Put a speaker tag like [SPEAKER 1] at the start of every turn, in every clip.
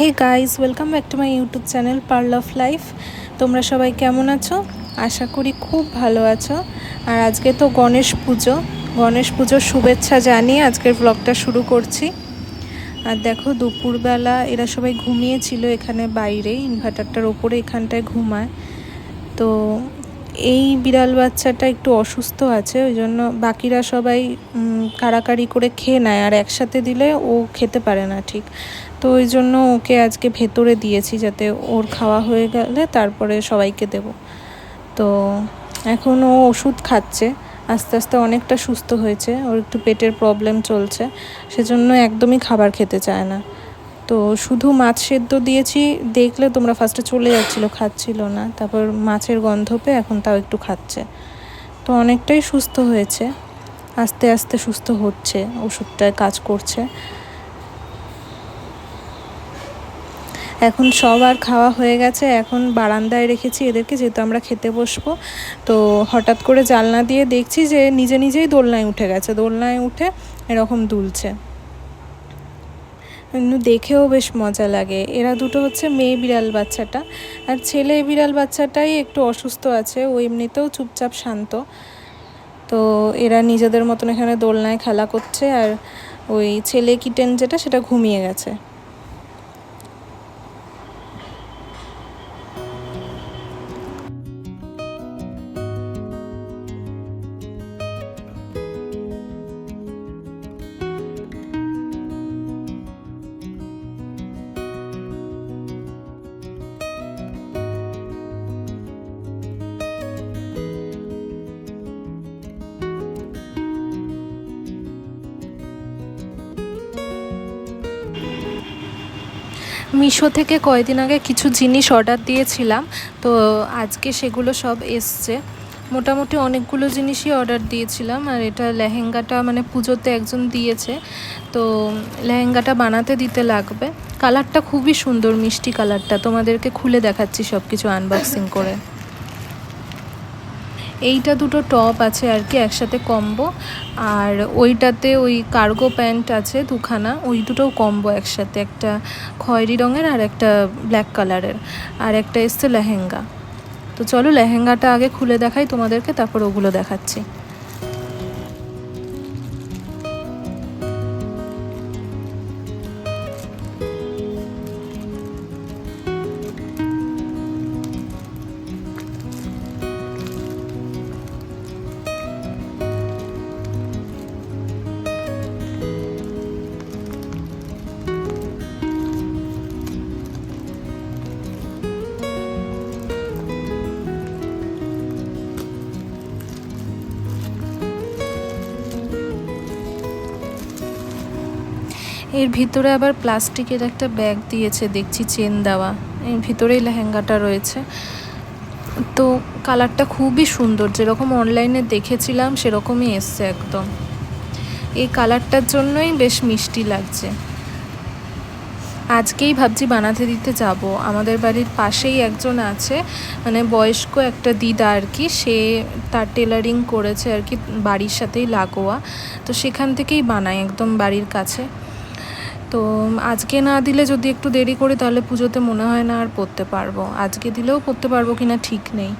[SPEAKER 1] Hey guys welcome back to my YouTube channel pearl of life তোমরা সবাই কেমন আছো? আশা করি খুব ভালো আছো। আর আজকে তো গণেশ পুজো। গণেশ পুজোর শুভেচ্ছা জানিয়ে আজকের ব্লগটা শুরু করছি। আর দেখো, দুপুরবেলা এরা সবাই ঘুমিয়েছিল এখানে বাইরে ইনভার্টারটার ওপরে এখানটায় ঘুমায়। তো এই বিড়াল বাচ্চাটা একটু অসুস্থ আছে, ওই জন্য বাকিরা সবাই কাড়াকাড়ি করে খেয়ে নেয় আর একসাথে দিলে ও খেতে পারে না ঠিক। তো ওই জন্য ওকে আজকে ভেতরে দিয়েছি যাতে ওর খাওয়া হয়ে গেলে তারপরে সবাইকে দেব। তো এখন ও ওষুধ খাচ্ছে, আস্তে আস্তে অনেকটা সুস্থ হয়েছে, ওর একটু পেটের প্রবলেম চলছে, সেজন্য একদমই খাবার খেতে চায় না। তো শুধু মাছ সেদ্ধ দিয়েছি, দেখলে তোমরা ফার্স্টে চলে যাচ্ছিল, খাচ্ছিল না। তারপর মাছের গন্ধ পেয়ে এখন তাও একটু খাচ্ছে। তো অনেকটাই সুস্থ হয়েছে। আস্তে আস্তে সুস্থ হচ্ছে, ওষুধটায় কাজ করছে। এখন সবার খাওয়া হয়ে গেছে, এখন বারান্দায় রেখেছি এদেরকে, যেহেতু আমরা খেতে বসবো। তো হঠাৎ করে জানলা দিয়ে দেখছি যে নিজে নিজেই দোলনায় উঠে গেছে। দোলনায় উঠে এরকম দুলছে। দেখেও বেশ মজা লাগে। এরা দুটো হচ্ছে মেয়ে বিড়াল বাচ্চাটা। আর ছেলে বিড়াল বাচ্চাটাই একটু অসুস্থ আছে, ও এমনিতেও চুপচাপ শান্ত। তো এরা নিজেদের মতন এখানে দোলনায় খেলা করছে আর ওই ছেলে কিটেন যেটা, সেটা ঘুমিয়ে গেছে। মিশো থেকে কয়েকদিন আগে কিছু জিনিস অর্ডার দিয়েছিলাম, তো আজকে সেগুলো সব এসছে। মোটামুটি অনেকগুলো জিনিসই অর্ডার দিয়েছিলাম, আর এটা লেহেঙ্গাটা মানে পুজোতে একজন দিয়েছে, তো লেহেঙ্গাটা বানাতে দিতে লাগবে। কালারটা খুবই সুন্দর, মিষ্টি কালারটা। তোমাদেরকে খুলে দেখাচ্ছি সব কিছু আনবক্সিং করে। এইটা দুটো টপ আছে আর কি, একসাথে কম্বো। আর ওইটাতে ওই কার্গো প্যান্ট আছে দুখানা, ওই দুটোও কম্বো একসাথে, একটা খয়েরি রঙের আর একটা ব্ল্যাক কালারের, আর একটা এসছে লেহেঙ্গা। তো চলো লেহেঙ্গাটা আগে খুলে দেখাই তোমাদেরকে, তারপর ওগুলো দেখাচ্ছি। এর ভিতরে আবার প্লাস্টিকের একটা ব্যাগ দিয়েছে, দেখছি চেন দেওয়া। এর ভিতরেই লেহেঙ্গাটা রয়েছে। তো কালারটা খুবই সুন্দর, যেরকম অনলাইনে দেখেছিলাম সেরকমই এসছে একদম। এই কালারটার জন্যই বেশ মিষ্টি লাগছে। আজকেই ভাবছি বানাতে দিতে যাব। আমাদের বাড়ির পাশেই একজন আছে মানে বয়স্ক একটা দিদা আর কি, সে তার টেলারিং করেছে আর কি বাড়ির সাথেই লাগোয়া। তো সেখান থেকেই বানায় একদম বাড়ির কাছে। তো আজকে না দিলে যদি একটু দেরি করি, তাহলে পুজোতে মনে হয় না আর পরতে পারব। আজকে দিলেও পরতে পারব কি না ঠিক নেই।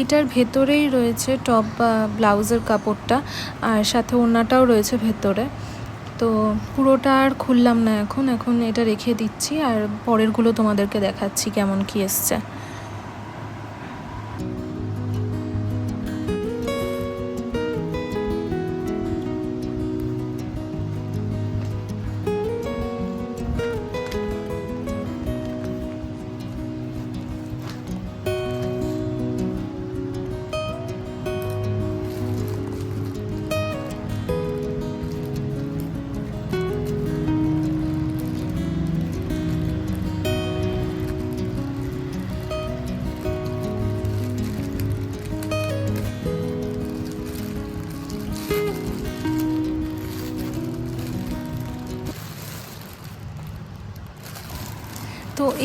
[SPEAKER 1] এটার ভেতরেই রয়েছে টপ বা ব্লাউজের কাপড়টা, আর সাথে ওড়নাটাও রয়েছে ভেতরে। তো পুরোটা আর খুললাম না এখন। এখন এটা রেখে দিচ্ছি, আর পরেরগুলো তোমাদেরকে দেখাচ্ছি কেমন কি এসছে।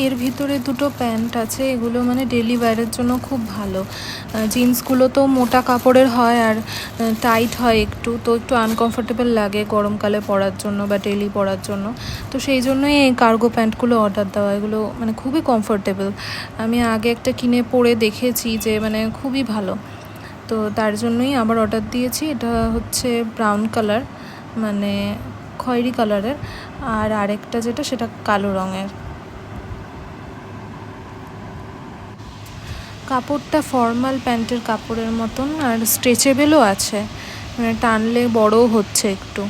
[SPEAKER 1] এর ভিতরে দুটো প্যান্ট আছে, এগুলো মানে ডেলি ওয়্যারের জন্য খুব ভালো। জিন্সগুলো তো মোটা কাপড়ের হয় আর টাইট হয় একটু, তো একটু আনকমফোর্টেবল লাগে গরমকালে পরার জন্য বা ডেলি পরার জন্য। তো সেই জন্যই এই কার্গো প্যান্টগুলো অর্ডার দেওয়া, এগুলো মানে খুবই কমফোর্টেবল আমি আগে একটা কিনে পরে দেখেছি যে মানে খুবই ভালো। তো তার জন্যই আবার অর্ডার দিয়েছি, এটা হচ্ছে ব্রাউন কালার মানে খয়েরি কালারের আর আরেকটা যেটা, সেটা কালো রঙের। কাপড়টা ফর্মাল প্যান্টের কাপড়ের মতন আর স্ট্রেচেবেলও আছে। মানে টানলে বড়ও হচ্ছে একটু।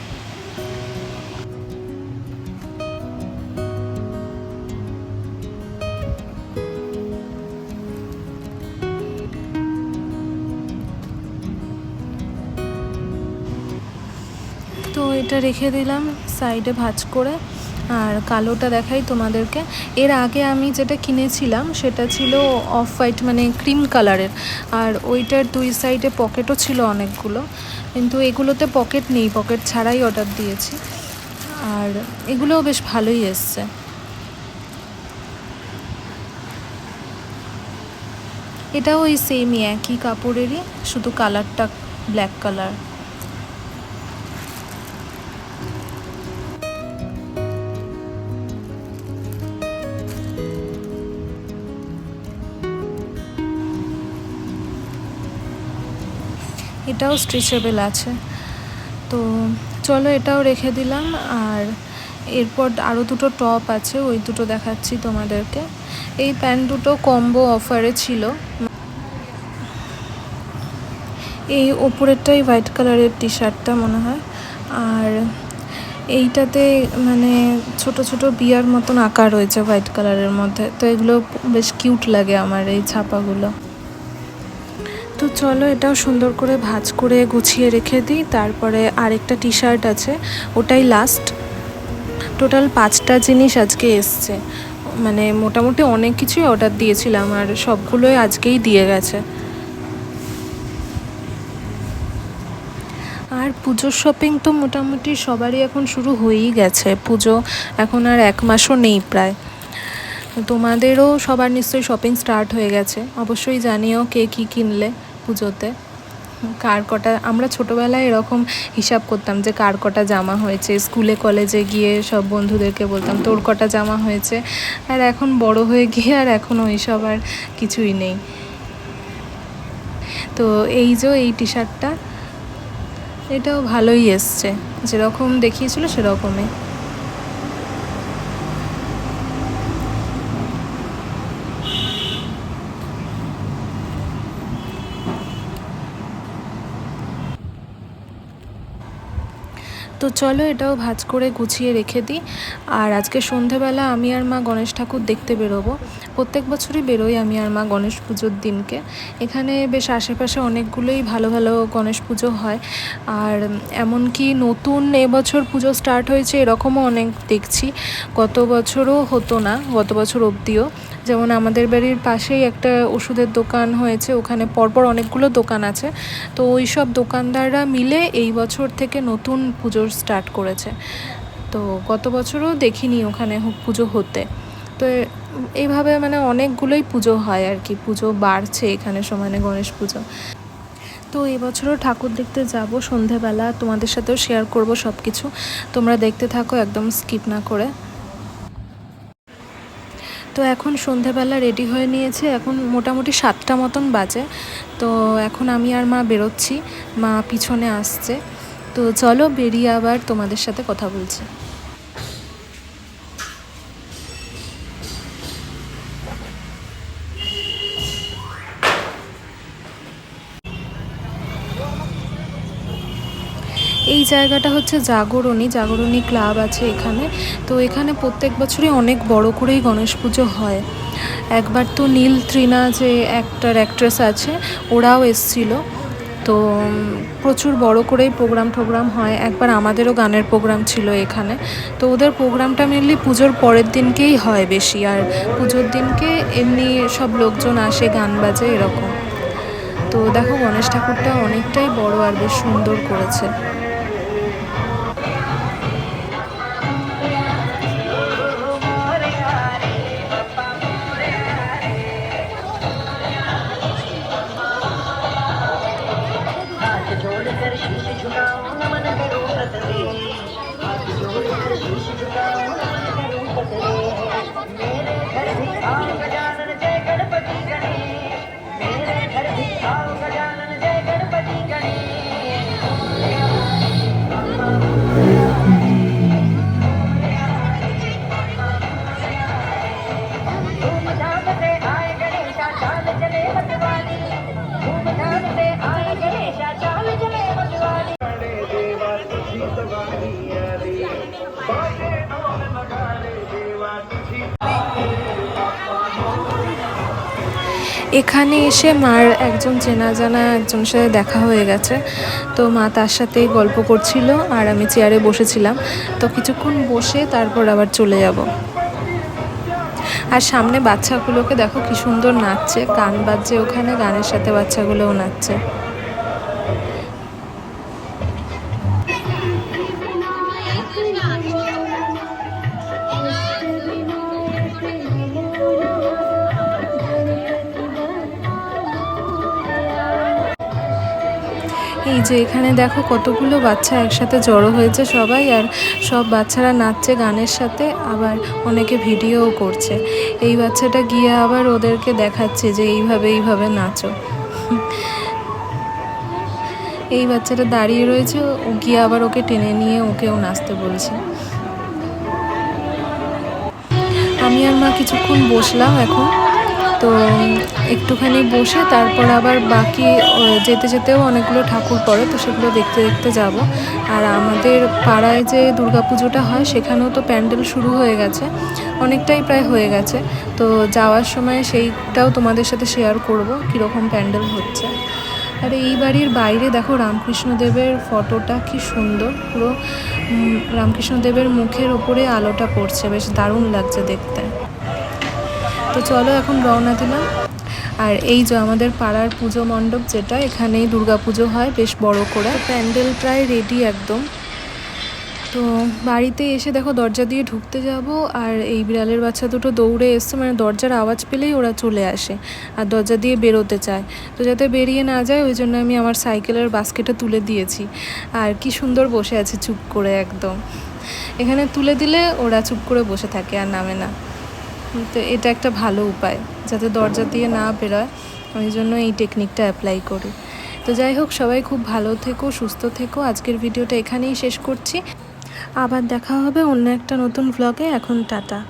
[SPEAKER 1] তো এটা রেখে দিলাম সাইডে ভাজ করে। আর কালোটা দেখাই তোমাদেরকে। এর আগে আমি যেটা কিনেছিলাম সেটা ছিল অফ হোয়াইট মানে ক্রিম কালারের আর ওইটার দুই সাইডে পকেটও ছিল অনেকগুলো। কিন্তু এগুলোতে পকেট নেই পকেট ছাড়াই অর্ডার দিয়েছি। আর এগুলোও বেশ ভালোই এসছে। এটাও ওই সেমই একই কাপড়েরই, শুধু কালারটা ব্ল্যাক কালার এটাও স্ট্রেচেবল আছে। তো চলো এটাও রেখে দিলাম। আর এরপর আরও দুটো টপ আছে, ওই দুটো দেখাচ্ছি তোমাদেরকে। এই প্যান্ট দুটো কম্বো অফারে ছিল। এই ওপরেরটাই হোয়াইট কালারের টি শার্টটা মনে হয়। আর এইটাতে মানে ছোট ছোট বিয়ার মতন আঁকা রয়েছে হোয়াইট কালারের মধ্যে। তো এগুলো বেশ কিউট লাগে আমার এই ছাপাগুলো। তো চলো এটাও সুন্দর করে ভাজ করে গুছিয়ে রেখে দিই। তারপরে আরেকটা টি শার্ট আছে, ওটাই লাস্ট টোটাল পাঁচটা জিনিস আজকে এসছে। মানে মোটামুটি অনেক কিছুই অর্ডার দিয়েছিলাম আর সবগুলোই আজকেই দিয়ে গেছে। আর পুজোর শপিং তো মোটামুটি সবারই এখন শুরু হয়েই গেছে। পুজো এখন আর এক মাসও নেই প্রায়। তোমাদেরও সবার নিশ্চয়ই শপিং স্টার্ট হয়ে গেছে। অবশ্যই জানিও কে কী কিনলে। পুজোতে। কার কটা, আমরা ছোটোবেলায় এরকম হিসাব করতাম যে কার কটা জামা হয়েছে। স্কুলে, কলেজে গিয়ে সব বন্ধুদেরকে বলতাম, তোর কটা জামা হয়েছে? আর এখন বড় হয়ে গিয়ে আর এখন ওইসব আর কিছুই নেই। তো এই যে এই টি শার্টটা এটাও ভালোই এসছে। যেরকম দেখিয়েছিল সেরকমই। তো চলো এটাও ভাজ করে গুছিয়ে রেখে দিই। আর আজকে সন্ধেবেলা আমি আর মা গণেশ ঠাকুর দেখতে বেরোবো। প্রত্যেক বছরই বেরোই আমি আর মা গণেশ পুজোর দিনকে। এখানে বেশ আশেপাশে অনেকগুলোই ভালো ভালো গণেশ পুজো হয়। আর এমনকি নতুন এবছর পুজো স্টার্ট হয়েছে এরকমও অনেক দেখছি। গত বছরও হতো না, গত বছর অবধিও। যেমন আমাদের বাড়ির পাশেই একটা ওষুধের দোকান হয়েছে, ওখানে পরপর অনেকগুলো দোকান আছে। তো ওই সব দোকানদাররা মিলে এই বছর থেকে নতুন পুজোর স্টার্ট করেছে। তো গত বছরও দেখিনি ওখানে পুজো হতে। তো এইভাবে মানে অনেকগুলোই পুজো হয় আর কি, পুজো বাড়ছে এখানে সমানে গণেশ পুজো। তো এবছরও ঠাকুর দেখতে যাব, সন্ধেবেলা তোমাদের সাথেও শেয়ার করব সব কিছু তোমরা দেখতে থাকো, একদম স্কিপ না করে। তো এখন সন্ধেবেলা রেডি হয়ে নিয়েছে। এখন মোটামুটি সাতটা মতন বাজে। তো এখন আমি আর মা বেরোচ্ছি। মা পিছনে আসছে। তো চলো বেরিয়ে আবার তোমাদের সাথে কথা বলছি। জায়গাটা হচ্ছে জাগরণী জাগরণী ক্লাব আছে এখানে। তো এখানে প্রত্যেক বছরই অনেক বড় করেই গণেশ পুজো হয়। একবার তো নীল ত্রিনা যে অ্যাক্টার অ্যাক্ট্রেস আছে, ওরাও এসছিল। তো প্রচুর বড় করেই প্রোগ্রাম টোগ্রাম হয়। একবার আমাদেরও গানের প্রোগ্রাম ছিল এখানে। তো ওদের প্রোগ্রামটা মেনলি পুজোর পরের দিনকেই হয় বেশি। আর পুজোর দিনকে এমনি সব লোকজন আসে, গান বাজে, এরকম। তো দেখো গণেশ ঠাকুরটা অনেকটাই বড় আর বেশ সুন্দর করেছে। এখানে এসে মার একজন চেনা জানা একজন সাথে দেখা হয়ে গেছে। তো মা তার সাথে গল্প করছিল আর আমি চেয়ারে বসেছিলাম। তো কিছুক্ষণ বসে তারপর আবার চলে যাব। আর সামনে বাচ্চাগুলোকে দেখো কি সুন্দর নাচছে, গান বাজছে ওখানে, গানের সাথে বাচ্চাগুলোও নাচছে। এই যে এখানে দেখো কতগুলো বাচ্চা একসাথে জড়ো হয়েছে সবাই, আর সব বাচ্চারা নাচছে গানের সাথে, আবার অনেকে ভিডিওও করছে। এই বাচ্চাটা গিয়ে আবার ওদেরকে দেখাচ্ছে যে এইভাবে এইভাবে নাচো। এই বাচ্চাটা দাঁড়িয়ে রয়েছে, ও গিয়ে আবার ওকে টেনে নিয়ে ওকেও নাচতে বলছে। আমি আর মা কিছুক্ষণ বসলাম এখন। তো একটুখানি বসে তারপর আবার বাকি যেতে যেতেও অনেকগুলো ঠাকুর পড়ে, তো সেগুলো দেখতে দেখতে যাব। আর আমাদের পাড়ায় যে দুর্গাপুজোটা হয়, সেখানেও তো প্যান্ডেল শুরু হয়ে গেছে, অনেকটাই প্রায় হয়ে গেছে। তো যাওয়ার সময় সেইটাও তোমাদের সাথে শেয়ার করব, কীরকম প্যান্ডেল হচ্ছে। আর এই বাড়ির বাইরে দেখো রামকৃষ্ণদেবের ফটোটা কি সুন্দর, পুরো রামকৃষ্ণদেবের মুখের ওপরে আলোটা পড়ছে, বেশ দারুণ লাগছে দেখতে। তো চলো এখন রওনা দিলাম। আর এই যে আমাদের পাড়ার পুজো মণ্ডপ যেটা, এখানেই পুজো হয়, বেশ বড় করে। প্যান্ডেল প্রায় রেডি একদম। তো বাড়িতে এসে দেখো দরজা দিয়ে ঢুকতে যাব, আর এই বিড়ালের বাচ্চা দুটো দৌড়ে এসছে মানে দরজার আওয়াজ পেলেই ওরা চলে আসে, আর দরজা দিয়ে বেরোতে চায়। তো যাতে বেরিয়ে না যায়, ওই জন্য আমি আমার সাইকেলের বাস্কেটে তুলে দিয়েছি। আর কি সুন্দর বসে আছে চুপ করে একদম। এখানে তুলে দিলে ওরা চুপ করে বসে থাকে, আর নামে না। তো এটা একটা ভালো উপায়, যাতে দরজা দিয়ে না বেরোয়। ওই জন্য এই টেকনিকটা অ্যাপ্লাই করি। তো যাই হোক, সবাই খুব ভালো থেকো, সুস্থ থেকো। আজকের ভিডিওটা এখানেই শেষ করছি। আবার দেখা হবে অন্য একটা নতুন ব্লগে এখন টাটা।